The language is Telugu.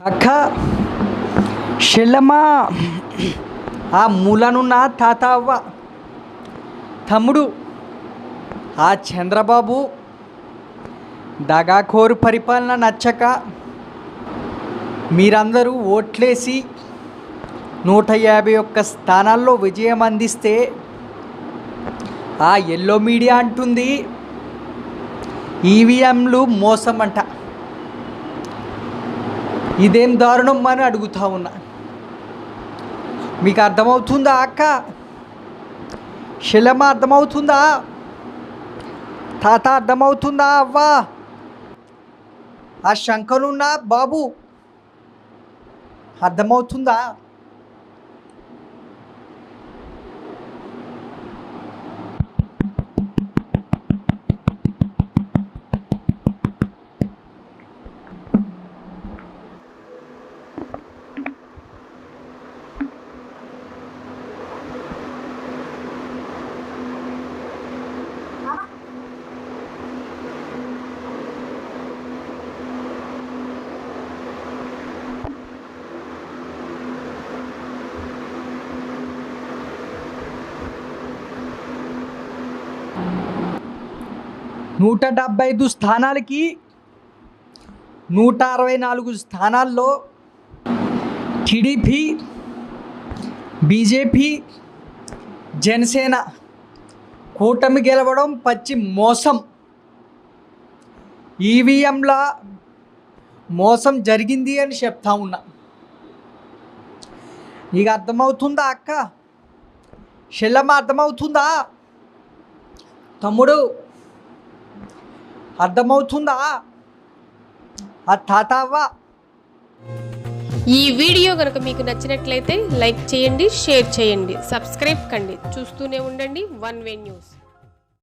అక్క శెల్లమా ఆ మూలనున్న తాత అవ్వ తమ్ముడు ఆ చంద్రబాబు దగాకోరు పరిపాలన నచ్చక మీరందరూ ఓట్లేసి నూట యాభై ఒక్క స్థానాల్లో విజయం అందిస్తే ఆ ఎల్లో మీడియా అంటుంది ఈవీఎంలు మోసం అంట ఇదేం దారుణం అని అడుగుతా ఉన్నా. మీకు అర్థమవుతుందా అక్క? శిలమ అర్థమవుతుందా? తాత అర్థమవుతుందా అవ్వా? ఆ శంకరున్న బాబు అర్థమవుతుందా? నూట డెబ్బై ఐదు స్థానాలకి నూట అరవై నాలుగు స్థానాల్లో టీడీపీ బీజేపీ జనసేన కూటమి గెలవడం పచ్చి మోసం. ఈవీఎంల మోసం జరిగింది అని చెప్తా ఉన్నా. నీకు అర్థమవుతుందా అక్క? చెల్లమ్మ అర్థమవుతుందా? తమ్ముడు అర్థమవుతుందా? ఆ తాత ఈ వీడియో కనుక మీకు నచ్చినట్లయితే లైక్ చేయండి షేర్ చేయండి సబ్స్క్రైబ్ కండి. చూస్తూనే ఉండండి వన్ వే న్యూస్.